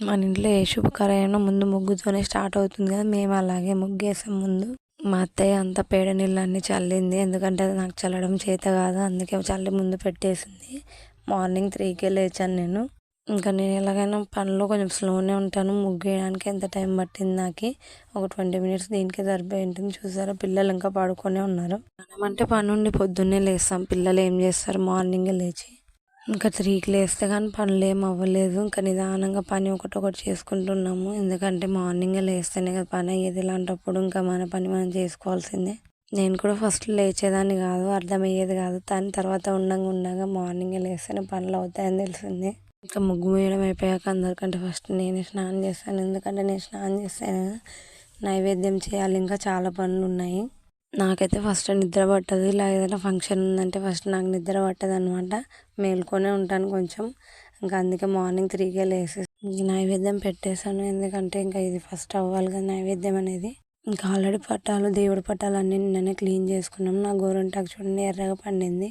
మన ఇంట్లో ఏ శుభకార్యమైనా ముందు ముగ్గుతోనే స్టార్ట్ అవుతుంది కదా మేము అలాగే ముగ్గేసాం ముందు. మా అత్తయ్య అంతా పేడ నీళ్ళన్నీ చల్లింది ఎందుకంటే అది నాకు చల్లడం చేత కాదు అందుకే చల్లి ముందు పెట్టేసింది. మార్నింగ్ త్రీకే లేచాను నేను. ఇంకా నేను ఎలాగైనా పనిలో కొంచెం స్లోనే ఉంటాను ముగ్గు వేయడానికి ఎంత టైం పట్టింది నాకు? ఒక ట్వంటీ మినిట్స్ దీనికి సరిపోయి ఉంటుంది చూసారా? పిల్లలు ఇంకా పడుకొనే ఉన్నారు. మనం అంటే పని ఉండి పొద్దున్నే లేస్తాం పిల్లలు ఏం చేస్తారు? మార్నింగే లేచి ఇంకా త్రీకి లేస్తే కానీ పనులు ఏం అవ్వలేదు. ఇంకా నిదానంగా పని ఒకటి ఒకటి చేసుకుంటున్నాము. ఎందుకంటే మార్నింగే లేస్తేనే కదా పని అయ్యేది. ఇలాంటప్పుడు ఇంకా మన పని మనం చేసుకోవాల్సిందే. నేను కూడా ఫస్ట్ లేచేదాన్ని కాదు అర్థమయ్యేది కాదు. దాని తర్వాత ఉండగా ఉండగా మార్నింగే లేస్తేనే పనులు అవుతాయని తెలిసింది. ఇంకా ముగ్గు వేయడం అయిపోయాక అందరికంటే ఫస్ట్ నేనే స్నానం చేస్తాను. ఎందుకంటే నేను స్నానం చేస్తాను నైవేద్యం చేయాలి. ఇంకా చాలా పనులు ఉన్నాయి. నాకైతే ఫస్ట్ నిద్ర పట్టదు. ఇలా ఏదైనా ఫంక్షన్ ఉందంటే ఫస్ట్ నాకు నిద్ర పట్టదు అనమాట మేల్కొనే ఉంటాను కొంచెం. ఇంకా అందుకే మార్నింగ్ త్రీకే లేసేసి నైవేద్యం పెట్టేశాను. ఎందుకంటే ఇంకా ఇది ఫస్ట్ అవ్వాలి కదా నైవేద్యం అనేది. ఇంకా ఆల్రెడీ పట్టాలు దేవుడి పట్టాలు అన్నీ నిన్ననే క్లీన్ చేసుకున్నాం. నా గోరంటాకు చూడండి ఎర్రగా పండింది.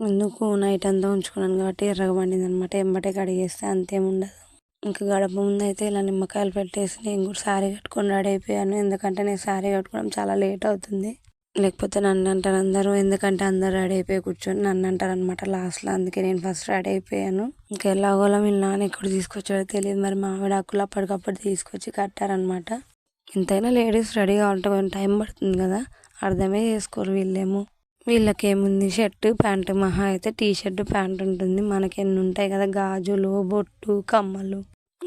ఎందుకు నైట్ అంతా ఉంచుకున్నాను కాబట్టి ఎర్రగా పండింది అనమాట ఎంబటే కడిగేస్తే అంతేముండదు ఇంకా గడప ముందు అయితే ఇలా నిమ్మకాయలు పెట్టేసి నేను కూడా శారీ కట్టుకొని రెడీ అయిపోయాను. ఎందుకంటే నేను శారీ కట్టుకోవడం చాలా లేట్ అవుతుంది. లేకపోతే నన్ను అంటారు అందరూ ఎందుకంటే అందరు రెడీ అయిపోయి కూర్చొని నన్ను అంటారు అనమాట లాస్ట్లో. అందుకే నేను ఫస్ట్ రెడీ అయిపోయాను. ఇంకా ఎలాగోలా వీళ్ళు నాన్న ఎక్కడ తీసుకొచ్చాడో తెలియదు మరి మామిడి ఆకులు అప్పటికప్పుడు తీసుకొచ్చి కట్టారనమాట ఎంతైనా లేడీస్ రెడీ కావాలంటే కొంచెం టైం పడుతుంది కదా అర్థమే చేసుకోరు వీళ్ళేమో. వీళ్ళకేముంది షర్టు ప్యాంటు మహా అయితే టీ షర్ట్ ప్యాంట్ ఉంటుంది. మనకి ఎన్ని ఉంటాయి కదా గాజులు బొట్టు కమ్మలు.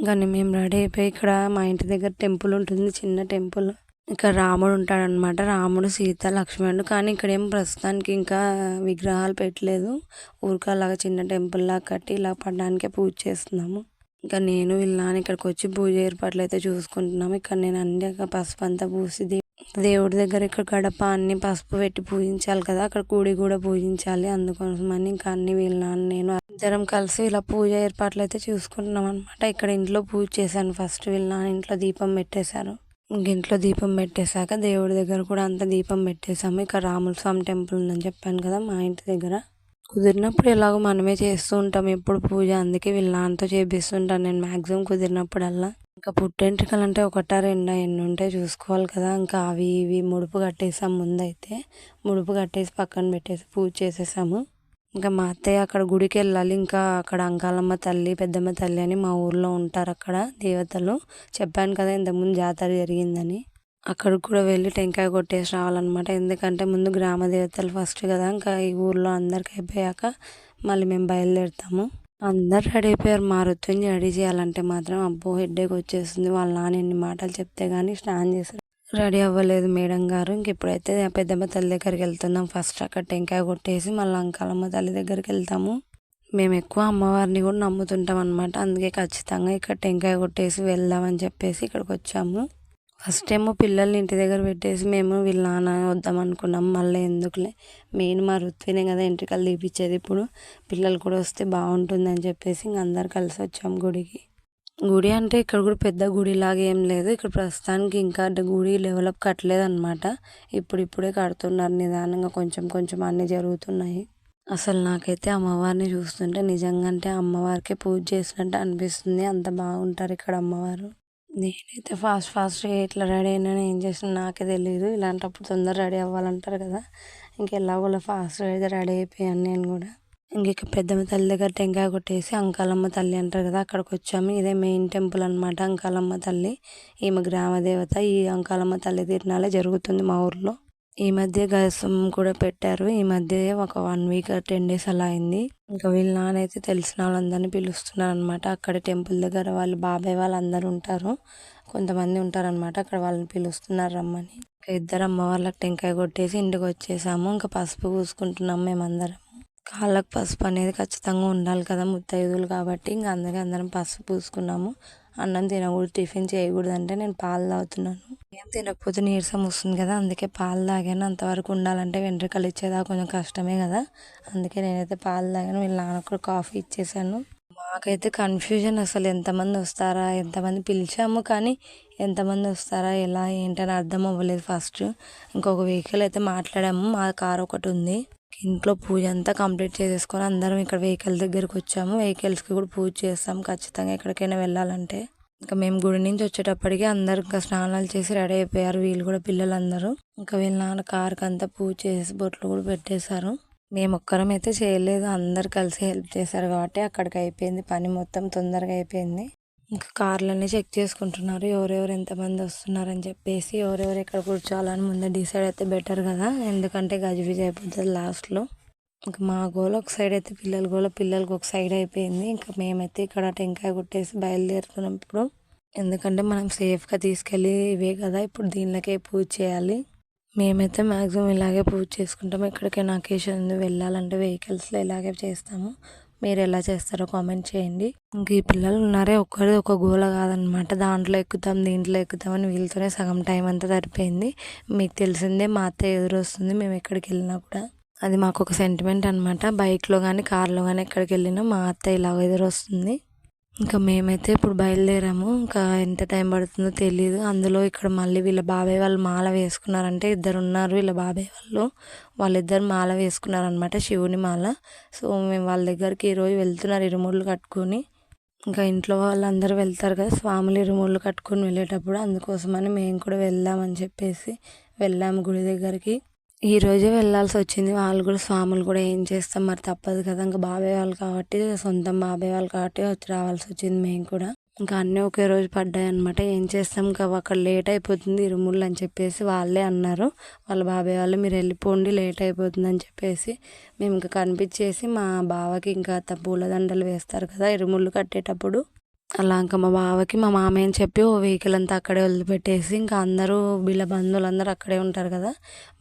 కానీ మేము రెడీ అయిపోయి ఇక్కడ మా ఇంటి దగ్గర టెంపుల్ ఉంటుంది చిన్న టెంపుల్. ఇక్కడ రాముడు ఉంటాడనమాట రాముడు సీత లక్ష్మణుడు. కానీ ఇక్కడేం ప్రస్తుతానికి ఇంకా విగ్రహాలు పెట్టలేదు. ఊరికలాగా చిన్న టెంపుల్ లాగా కట్టి ఇలా పడడానికే పూజ చేస్తున్నాము. ఇంకా నేను వెళ్ళాను ఇక్కడికి వచ్చి పూజ ఏర్పాట్లు అయితే చూసుకుంటున్నాము. ఇక్కడ నేను అన్ని పసుపు అంతా పూసి దేవుడి దగ్గర ఇక్కడ గడప అన్ని పసుపు పెట్టి పూజించాలి కదా. అక్కడ కూడి కూడా పూజించాలి. అందుకోసమని ఇంకా అన్ని వెళ్ళాను నేను ఇద్దరం కలిసి ఇలా పూజ ఏర్పాట్లు అయితే చూసుకుంటున్నాం అనమాట ఇక్కడ ఇంట్లో పూజ చేశాను ఫస్ట్. వెళ్ళాను ఇంట్లో దీపం పెట్టేశారు. ఇంట్లో దీపం పెట్టేశాక దేవుడి దగ్గర కూడా అంత దీపం పెట్టేశాము. ఇక్కడ రాముల స్వామి టెంపుల్ ఉందని చెప్పాను కదా మా ఇంటి దగ్గర. కుదిరినప్పుడు ఎలాగో మనమే చేస్తూ ఉంటాం. ఎప్పుడు పూజ అందుకే వీళ్ళ నాన్నతో చేపిస్తుంటాను నేను మ్యాక్సిమం కుదిరినప్పుడల్లా. ఇంకా పుట్టెంట్రికలు అంటే ఒకట రెండా ఎన్ని ఉంటాయి చూసుకోవాలి కదా. ఇంకా అవి ఇవి ముడుపు కట్టేసాం ముందైతే. ముడుపు కట్టేసి పక్కన పెట్టేసి పూజ చేసేసాము. ఇంకా మా అత్తయ్య అక్కడ గుడికి వెళ్ళాలి. ఇంకా అక్కడ అంకాలమ్మ తల్లి పెద్దమ్మ తల్లి అని మా ఊర్లో ఉంటారు అక్కడ దేవతలు. చెప్పాను కదా ఇంతకుముందు జాతర జరిగిందని. అక్కడికి కూడా వెళ్ళి టెంకాయ కొట్టేసి రావాలన్నమాట. ఎందుకంటే ముందు గ్రామ దేవతలు ఫస్ట్ కదా. ఇంకా ఈ ఊర్లో అందరికి అయిపోయాక మళ్ళీ మేము బయలుదేరుతాము. అందరు రెడీ అయిపోయారు. మారుతుంది రెడీ చేయాలంటే మాత్రం అబ్బో హెడ్ఏక్ వచ్చేస్తుంది. వాళ్ళ నాన్న ఎన్ని మాటలు చెప్తే కానీ స్నానం చేశారు. రెడీ అవ్వలేదు మేడం గారు. ఇంక ఇప్పుడైతే పెద్దమ్మ తల్లి దగ్గరికి వెళ్తున్నాం. ఫస్ట్ అక్కడ టెంకాయ కొట్టేసి మళ్ళీ అంకాలమ్మ తల్లి దగ్గరికి వెళ్తాము. మేము ఎక్కువ అమ్మవారిని కూడా నమ్ముతుంటాం అనమాట అందుకే ఖచ్చితంగా ఇక్కడ టెంకాయ కొట్టేసి వెళ్దామని చెప్పేసి ఇక్కడికి వచ్చాము. ఫస్ట్ ఏమో పిల్లల్ని ఇంటి దగ్గర పెట్టేసి మేము వీళ్ళ నాన్న వద్దామనుకున్నాం మళ్ళీ ఎందుకులే? మెయిన్ మా రుత్వినే కదా ఇంటికల్ తీపిచ్చేది. ఇప్పుడు పిల్లలు కూడా వస్తే బాగుంటుందని చెప్పేసి ఇంక అందరు కలిసి వచ్చాము గుడికి. గుడి అంటే ఇక్కడ కూడా పెద్ద గుడి లాగా ఏం లేదు. ఇక్కడ ప్రస్తుతానికి ఇంకా గుడి డెవలప్ కట్టలేదు అనమాట ఇప్పుడు ఇప్పుడే కడుతున్నారు. నిదానంగా కొంచెం కొంచెం అన్నీ జరుగుతున్నాయి. అసలు నాకైతే అమ్మవారిని చూస్తుంటే నిజంగా అంటే అమ్మవారికే పూజ చేసినట్టు అనిపిస్తుంది. అంత బాగుంటారు ఇక్కడ అమ్మవారు. నేనైతే ఫాస్ట్ ఫాస్ట్గా ఇట్లా రెడీ అయినా ఏం చేసినా నాకే తెలియదు ఇలాంటప్పుడు తొందర రెడీ అవ్వాలంటారు కదా. ఇంకెలాగోలా ఫాస్ట్గా అయితే రెడీ అయిపోయాను నేను కూడా. ఇంక పెద్దమ్మ తల్లి దగ్గర టెంకాయ కొట్టేసి అంకాలమ్మ తల్లి అంటారు కదా అక్కడికి వచ్చాము ఇదే మెయిన్ టెంపుల్ అనమాట అంకాలమ్మ తల్లి. ఈమె గ్రామదేవత ఈ అంకాలమ్మ తల్లి తిరణాలే జరుగుతుంది మా ఊర్లో. ఈ మధ్య గసం కూడా పెట్టారు. ఈ మధ్య ఒక వన్ వీక్ టెన్ డేస్ అలా అయింది. ఇంకా వీళ్ళ నానైతే తెలిసిన వాళ్ళందరినీ పిలుస్తున్నారు అనమాట అక్కడ టెంపుల్ దగ్గర వాళ్ళు బాబాయ్ వాళ్ళు అందరు ఉంటారు. కొంతమంది ఉంటారనమాట అక్కడ వాళ్ళని పిలుస్తున్నారు రమ్మని. ఇంకా ఇద్దరు అమ్మ వాళ్ళకి టెంకాయ కొట్టేసి ఇంటికి వచ్చేసాము ఇంకా పసుపు పూసుకుంటున్నాం మేమందరం. కాళ్ళకు పసుపు అనేది ఖచ్చితంగా ఉండాలి కదా ముత్తైదువులు కాబట్టి. ఇంకా అందరికీ అందరం పసుపు పూసుకున్నాము. అన్నం తినకూడదు టిఫిన్ చేయకూడదు అంటే నేను పాలు తాగుతున్నాను. ఏం తినకపోతే నీరసం వస్తుంది కదా అందుకే పాలు తాగాను. అంతవరకు ఉండాలంటే వెంట్రుకలు ఇచ్చేదా కొంచెం కష్టమే కదా. అందుకే నేనైతే పాలు తాగాను. వీళ్ళ నాన్న కూడా కాఫీ ఇచ్చేసాను. మాకైతే కన్ఫ్యూజన్ అసలు ఎంతమంది వస్తారా ఎంతమంది పిలిచాము కానీ ఎంతమంది వస్తారా ఎలా ఏంటని అర్థం అవ్వలేదు ఫస్ట్. ఇంకొక వెహికల్ అయితే మాట్లాడాము. మా కార్ ఒకటి ఉంది. ఇంట్లో పూజ అంతా కంప్లీట్ చేసేసుకొని అందరం ఇక్కడ వెహికల్ దగ్గరికి వచ్చాము. వెహికల్స్కి కూడా పూజ చేస్తాం. ఖచ్చితంగా ఎక్కడికైనా వెళ్ళాలంటే. ఇంకా మేము గుడి నుంచి వచ్చేటప్పటికి అందరు ఇంకా స్నానాలు చేసి రెడీ అయిపోయారు. వీళ్ళు కూడా పిల్లలందరూ. ఇంకా వీళ్ళ నాన్న కార్కి అంతా పూజ చేసి బొట్లు కూడా పెట్టేశారు. మేము ఒక్కరం అయితే చేయలేదు. అందరు కలిసి హెల్ప్ చేశారు కాబట్టి అక్కడికి అయిపోయింది. పని మొత్తం తొందరగా అయిపోయింది. ఇంకా కార్లన్నీ చెక్ చేసుకుంటున్నారు. ఎవరెవరు ఎంతమంది వస్తున్నారని చెప్పేసి ఎవరెవరు ఎక్కడ కూర్చోవాలని ముందే డిసైడ్ అయితే బెటర్ కదా. ఎందుకంటే గజిబిజి అయిపోతుంది లాస్ట్లో. ఇంకా మా గోల ఒక సైడ్ అయితే పిల్లల గోల పిల్లలకి ఒక సైడ్ అయిపోయింది. ఇంకా మేమైతే ఇక్కడ టెంకాయ కొట్టేసి బయలుదేరుతున్నప్పుడు ఎందుకంటే మనం సేఫ్గా తీసుకెళ్ళి ఇవే కదా ఇప్పుడు దీనిలోకే పూజ చేయాలి. మేమైతే మ్యాక్సిమం ఇలాగే పూజ చేసుకుంటాము. ఎక్కడికైనా అకేషన్ ఉంది వెళ్ళాలంటే వెహికల్స్లో ఇలాగే చేస్తాము. మీరు ఎలా చేస్తారో కామెంట్ చేయండి. ఇంక ఈ పిల్లలు ఉన్నారే ఒక్కరిది ఒక గోల కాదనమాట. దాంట్లో ఎక్కుతాం దీంట్లో ఎక్కుతామని వీళ్ళతోనే సగం టైం అంతా సరిపోయింది. మీకు తెలిసిందే మా అత్త ఎదురొస్తుంది మేము ఎక్కడికి వెళ్ళినా కూడా. అది మాకు ఒక సెంటిమెంట్ అనమాట బైక్లో కానీ కార్లో కానీ ఎక్కడికి వెళ్ళినా మా అత్త ఇలా ఎదురొస్తుంది ఇంకా మేమైతే ఇప్పుడు బయలుదేరాము. ఇంకా ఎంత టైం పడుతుందో తెలియదు అందులో ఇక్కడ మళ్ళీ వీళ్ళ బాబాయ్ వాళ్ళు మాల వేసుకున్నారంటే ఇద్దరు ఉన్నారు వీళ్ళ బాబాయ్ వాళ్ళు. వాళ్ళిద్దరు మాల వేసుకున్నారనమాట శివుని మాల. సో మేము వాళ్ళ దగ్గరికి ఈరోజు వెళ్తున్నారు ఇరుముళ్ళు కట్టుకొని. ఇంకా ఇంట్లో వాళ్ళందరూ వెళ్తారు కదా స్వాములు ఇరుముళ్ళు కట్టుకొని వెళ్ళేటప్పుడు అందుకోసమని మేము కూడా వెళ్దామని చెప్పేసి వెళ్ళాము గుడి దగ్గరికి. ఈరోజే వెళ్ళాల్సి వచ్చింది వాళ్ళు కూడా స్వాములు కూడా ఏం చేస్తాం మరి తప్పదు కదా. ఇంకా బాబాయ్ వాళ్ళు కాబట్టి సొంతం బాబాయ్ వాళ్ళు కాబట్టి వచ్చి రావాల్సి వచ్చింది మేము కూడా. ఇంకా అన్నీ ఒకే రోజు పడ్డాయి అనమాట ఏం చేస్తాం? ఇంకా అక్కడ లేట్ అయిపోతుంది ఇరుముళ్ళు అని చెప్పేసి వాళ్ళే అన్నారు. వాళ్ళ బాబాయ్ వాళ్ళు మీరు వెళ్ళిపోండి లేట్ అయిపోతుంది అని చెప్పేసి మేము ఇంకా కనిపించేసి మా బావకి ఇంకా పూలదండలు వేస్తారు కదా ఇరుముళ్ళు కట్టేటప్పుడు. అలా ఇంకా మా బావకి మా మామయ్యని చెప్పి ఓ వెహికల్ అంతా అక్కడే వదిలిపెట్టేసి ఇంకా అందరూ వీళ్ళ బంధువులందరూ అక్కడే ఉంటారు కదా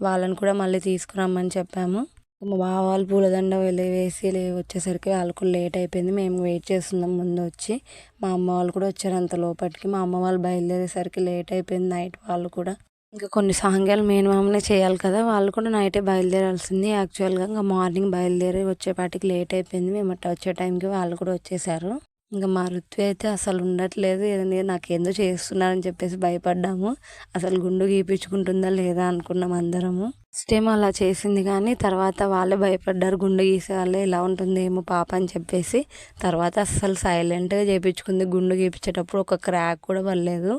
వాళ్ళని కూడా మళ్ళీ తీసుకురమ్మని చెప్పాము. మా బావ వాళ్ళు పూలదండ వెళ్ళి వేసి వచ్చేసరికి వాళ్ళకు లేట్ అయిపోయింది. మేము వెయిట్ చేస్తున్నాం ముందు వచ్చి. మా అమ్మ వాళ్ళు కూడా వచ్చారు అంత లోపలికి మా అమ్మ వాళ్ళు బయలుదేరేసరికి లేట్ అయిపోయింది నైట్ వాళ్ళు కూడా. ఇంకా కొన్ని సాంగ్యాలు మెయిన్ మామనే చేయాలి కదా వాళ్ళు కూడా నైటే బయలుదేరాల్సింది. యాక్చువల్గా ఇంకా మార్నింగ్ బయలుదేరి వచ్చేపాటికి లేట్ అయిపోయింది. మేము అట్లా వచ్చే టైంకి వాళ్ళు కూడా వచ్చేసారు. ఇంకా మా ఋత్వి అయితే అసలు ఉండట్లేదు. నాకేందో చేస్తున్నారని చెప్పేసి భయపడ్డాము. అసలు గుండు గీపించుకుంటుందా లేదా అనుకున్నాం అందరము. ఫస్ట్ ఏమో అలా చేసింది కానీ తర్వాత వాళ్ళే భయపడ్డారు. గుండు గీసే వాళ్ళే ఇలా ఉంటుంది ఏమో పాప అని చెప్పేసి. తర్వాత అసలు సైలెంట్గా చేయించుకుంది గుండు గీపించేటప్పుడు ఒక క్రాక్ కూడా పడలేదు.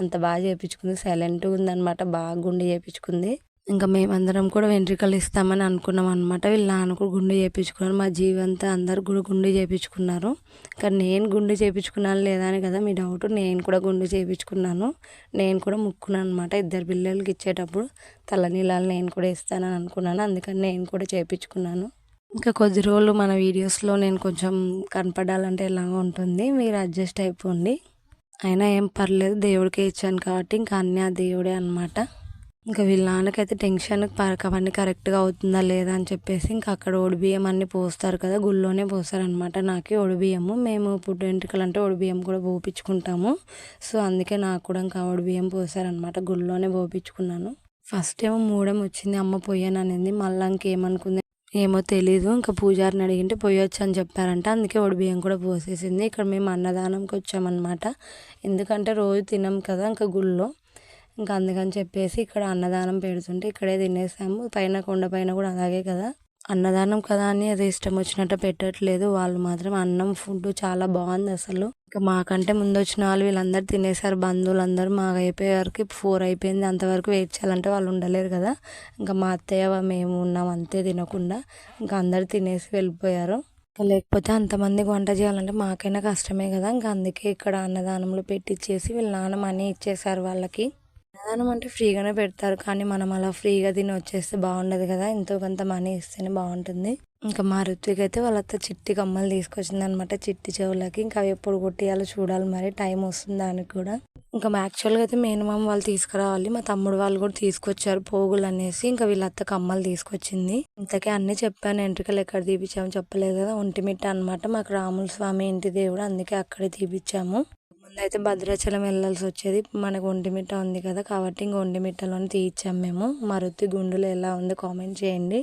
అంత బాగా చేయించుకుంది సైలెంట్గా ఉందన్నమాట. బాగా గుండు చేయించుకుంది ఇంకా మేమందరం కూడా వెంట్రుకలు ఇస్తామని అనుకున్నాం అనమాట వీళ్ళ నాన్న కూడా గుండు చేయించుకున్నారు మా జీవంతా అందరు కూడా గుండు చేయించుకున్నారు కానీ నేను గుండు చేయించుకున్నాను లేదా అని కదా మీ డౌట్ నేను కూడా గుండు చేయించుకున్నాను నేను కూడా ముక్కున్నాను అనమాట ఇద్దరు పిల్లలకి ఇచ్చేటప్పుడు తలనీలాలు నేను కూడా ఇస్తానని అనుకున్నాను. అందుకని నేను కూడా చేయించుకున్నాను ఇంకా కొద్ది రోజులు మన వీడియోస్లో నేను కొంచెం కనపడాలంటే ఎలాగో ఉంటుంది. మీరు అడ్జస్ట్ అయిపోండి. అయినా ఏం పర్లేదు దేవుడికే ఇచ్చాను కాబట్టి ఇంకా అన్నీ ఆ దేవుడే అనమాట ఇంకా వీళ్ళ నాన్నకైతే టెన్షన్ అవన్నీ కరెక్ట్గా అవుతుందా లేదా అని చెప్పేసి ఇంకా అక్కడ ఒడిబియ్యం అన్ని పోస్తారు కదా గుళ్ళోనే పోస్తారనమాట నాకు ఒడిబియ్యము మేము పుట్టు వెంట్రుకలు అంటే ఒడిబియ్యం కూడా పోపించుకుంటాము సో అందుకే నాకు కూడా ఇంకా ఒడిబియ్యం పోసారనమాట గుళ్ళోనే పోపించుకున్నాను ఫస్ట్ ఏమో మూడం వచ్చింది అమ్మ పొయ్యాను అనేది మళ్ళీ ఇంకేమనుకుంది ఏమో తెలీదు. ఇంకా పూజారిని అడిగింటే పోయొచ్చు అని చెప్పారంట అందుకే బియ్యం కూడా పోసేసింది. ఇక్కడ మేము అన్నదానంకి వచ్చామన్నమాట. ఎందుకంటే రోజు తినం కదా ఇంకా గుళ్ళో. ఇంకా అందుకని చెప్పేసి ఇక్కడ అన్నదానం పెడుతుంటే ఇక్కడే తినేసాము. పైన కొండ పైన కూడా అలాగే కదా. అన్నదానం కదా అని అది ఇష్టం వచ్చినట్టు పెట్టట్లేదు. వాళ్ళు మాత్రం అన్నం ఫుడ్ చాలా బాగుంది అసలు. ఇంకా మాకంటే ముందు వచ్చిన వాళ్ళు వీళ్ళందరూ తినేసారు బంధువులు అందరూ మాకు అయిపోయే వరకు ఫోర్ అయిపోయింది. అంతవరకు వెయిట్ చేయాలంటే వాళ్ళు ఉండలేరు కదా. ఇంకా మా అత్తయ్య మేము ఉన్నాం అంతే తినకుండా. ఇంకా అందరు తినేసి వెళ్ళిపోయారు. లేకపోతే అంతమందికి వంట చేయాలంటే మాకైనా కష్టమే కదా. ఇంకా అందుకే ఇక్కడ అన్నదానంలో పెట్టిచ్చేసి వీళ్ళ నాన్న మనీ ఇచ్చేసారు వాళ్ళకి. అన్నదానం అంటే ఫ్రీగానే పెడతారు. కానీ మనం అలా ఫ్రీగా తిని వచ్చేస్తే బాగుండదు కదా. ఎంతో కొంత మనీ ఇస్తేనే బాగుంటుంది. ఇంకా మా ఋత్విక్ అయితే వాళ్ళతో చిట్టి కమ్మలు తీసుకొచ్చింది అనమాట చిట్టి చెవులకి. ఇంకా అవి ఎప్పుడు కొట్టియాలో చూడాలి మరి. టైం వస్తుంది దానికి కూడా. ఇంకా యాక్చువల్గా అయితే మేనమామ వాళ్ళు తీసుకురావాలి. మా తమ్ముడు వాళ్ళు కూడా తీసుకొచ్చారు పోగులు అనేసి. ఇంకా వీళ్ళత్త కమ్మలు తీసుకొచ్చింది. ఇంతకే అన్నీ చెప్పాను. ఎంట్రికలు ఎక్కడ తీపిచ్చాము చెప్పలేదు కదా. ఒంటిమిట్ట అనమాట మాకు రాముల స్వామి ఇంటి దేవుడు. అందుకే అక్కడే తీపిచ్చాము. ముందైతే భద్రాచలం వెళ్ళాల్సి వచ్చేది. మనకు ఒంటిమిట్ట ఉంది కదా కాబట్టి ఇంక ఒంటిమిట్టలోనే తీయించాం మేము. మరుతి గుండులు ఎలా ఉంది కామెంట్ చేయండి.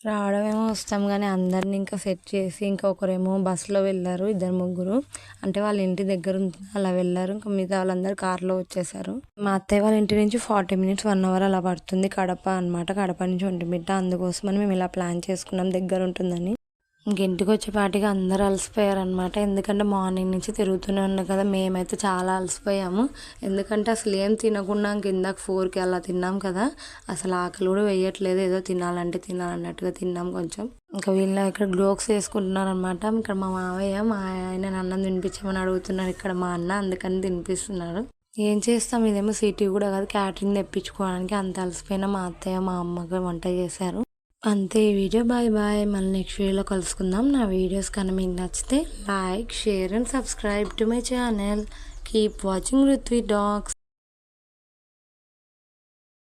రావడమేమో వస్తాం కానీ అందరిని ఇంకా సెట్ చేసి ఇంకా ఒకరేమో బస్సులో వెళ్ళారు ఇద్దరు ముగ్గురు. అంటే వాళ్ళ ఇంటి దగ్గర అలా వెళ్ళారు. ఇంకా మిగతా వాళ్ళందరూ కార్లో వచ్చేసారు. మా అత్తయ్య వాళ్ళ ఇంటి నుంచి ఫార్టీ మినిట్స్ వన్ అవర్ అలా పడుతుంది కడప అనమాట కడప నుంచి ఒంటిమిట్ట అందుకోసమని మేము ఇలా ప్లాన్ చేసుకున్నాం దగ్గర ఉంటుందని. ఇంటికి వచ్చేపాటికి అందరూ అలసిపోయారు అనమాట ఎందుకంటే మార్నింగ్ నుంచి తిరుగుతూనే ఉన్నాం కదా మేమైతే చాలా అలసిపోయాము. ఎందుకంటే అసలు ఏం తినకుండా ఇందాక ఫోర్కి అలా తిన్నాం కదా అసలు ఆకలి కూడా వేయట్లేదు. ఏదో తినాలంటే తినాలన్నట్టుగా తిన్నాం కొంచెం. ఇంకా వీళ్ళు ఇక్కడ గ్లోక్స్ వేసుకుంటున్నారనమాట ఇక్కడ మా మావయ్య మా ఆయన అన్నం తినిపించమని అడుగుతున్నారు ఇక్కడ మా అన్న అందుకని తినిపిస్తున్నారు. ఏం చేస్తాం? ఇదేమో సిటీ కూడా కాదు క్యాటరింగ్ తెప్పించుకోవడానికి అంత అలసిపోయిన మా అత్తయ్య మా అమ్మకి వంట చేశారు. అంతే ఈ వీడియో. Bye bye. మళ్ళీ నెక్స్ట్ వీడియోలో కలుసుకుందాం. నా వీడియోస్ కానీ మీకు నచ్చితే like share and subscribe to my channel. Keep watching Ruthvi dogs